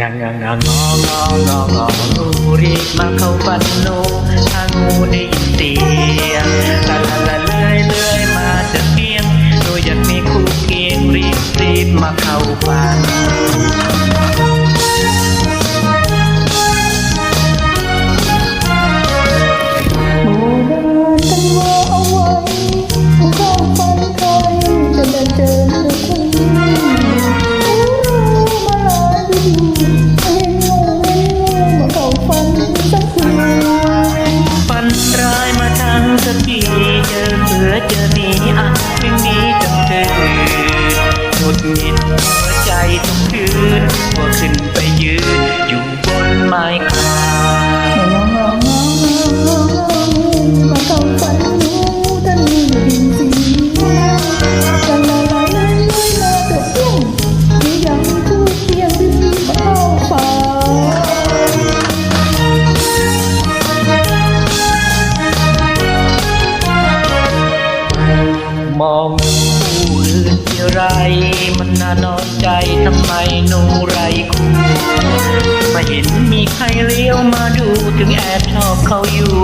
งางององององูรีบมาเข้าฝันหนูถ้างูได้ยินเสียงายมาทางสักทีเจอเผื่อเจอมีอะไม่มีจำเจอหงุดหงิด มันน่านอนใจทำไมหนูไรคู่ไม่เห็นมีใครเลี้ยวมาดู ถึงแอบชอบเขาอยู่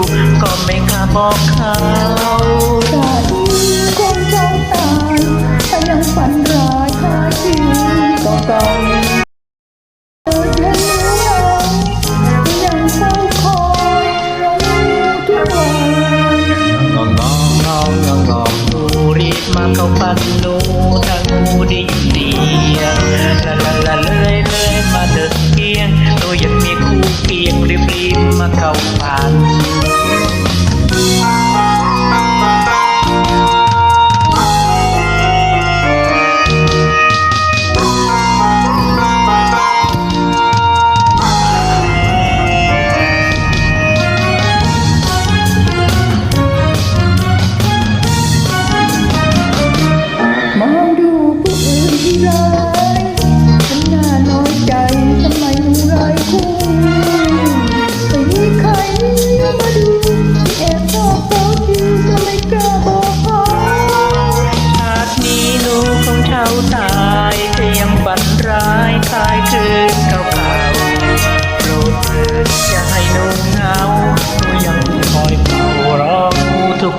ก็ไม่กล้าบอกเขาชาติคงเจ้าตายถ้ายังฝันร้ายคล้าชีวิตเก่าๆเกิดเรื่องนี้ยังเฝ้าคอยเราทุกวันงองงองงองงองดูรีบมาเข้าฝันหนู ถ้างูได้ยินเสียงลาลาลาเลยเลยมาเดินเพียงตัวอยากมีคู่เกียงรีบรีบมาเข้าฝัน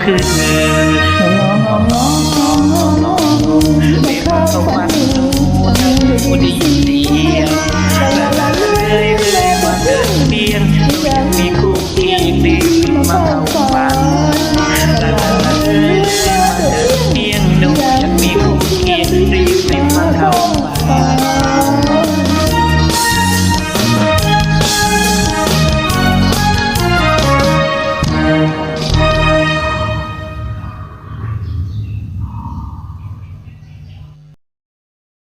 คืนไม่ว่าวันวันวันดี